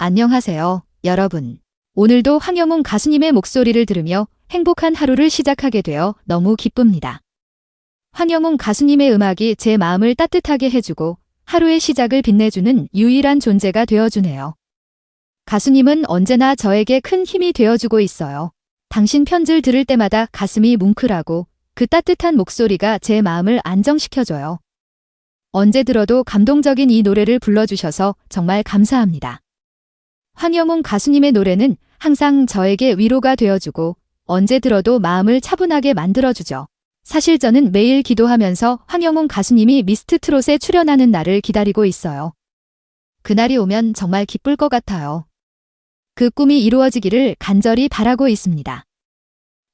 안녕하세요, 여러분. 오늘도 황영웅 가수님의 목소리를 들으며 행복한 하루를 시작하게 되어 너무 기쁩니다. 황영웅 가수님의 음악이 제 마음을 따뜻하게 해주고 하루의 시작을 빛내주는 유일한 존재가 되어주네요. 가수님은 언제나 저에게 큰 힘이 되어주고 있어요. 당신 편지를 들을 때마다 가슴이 뭉클하고 그 따뜻한 목소리가 제 마음을 안정시켜줘요. 언제 들어도 감동적인 이 노래를 불러주셔서 정말 감사합니다. 황영웅 가수님의 노래는 항상 저에게 위로가 되어주고 언제 들어도 마음을 차분하게 만들어주죠. 사실 저는 매일 기도하면서 황영웅 가수님이 미스트 트롯에 출연하는 날을 기다리고 있어요. 그날이 오면 정말 기쁠 것 같아요. 그 꿈이 이루어지기를 간절히 바라고 있습니다.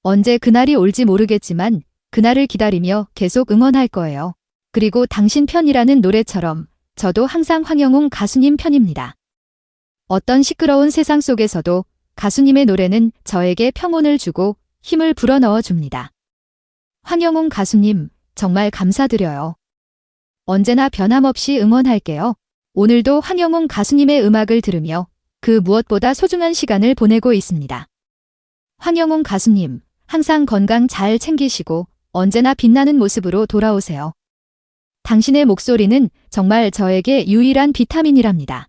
언제 그날이 올지 모르겠지만 그날을 기다리며 계속 응원할 거예요. 그리고 당신 편이라는 노래처럼 저도 항상 황영웅 가수님 편입니다. 어떤 시끄러운 세상 속에서도 가수님의 노래는 저에게 평온을 주고 힘을 불어넣어 줍니다. 황영웅 가수님, 정말 감사드려요. 언제나 변함없이 응원할게요. 오늘도 황영웅 가수님의 음악을 들으며 그 무엇보다 소중한 시간을 보내고 있습니다. 황영웅 가수님, 항상 건강 잘 챙기시고 언제나 빛나는 모습으로 돌아오세요. 당신의 목소리는 정말 저에게 유일한 비타민이랍니다.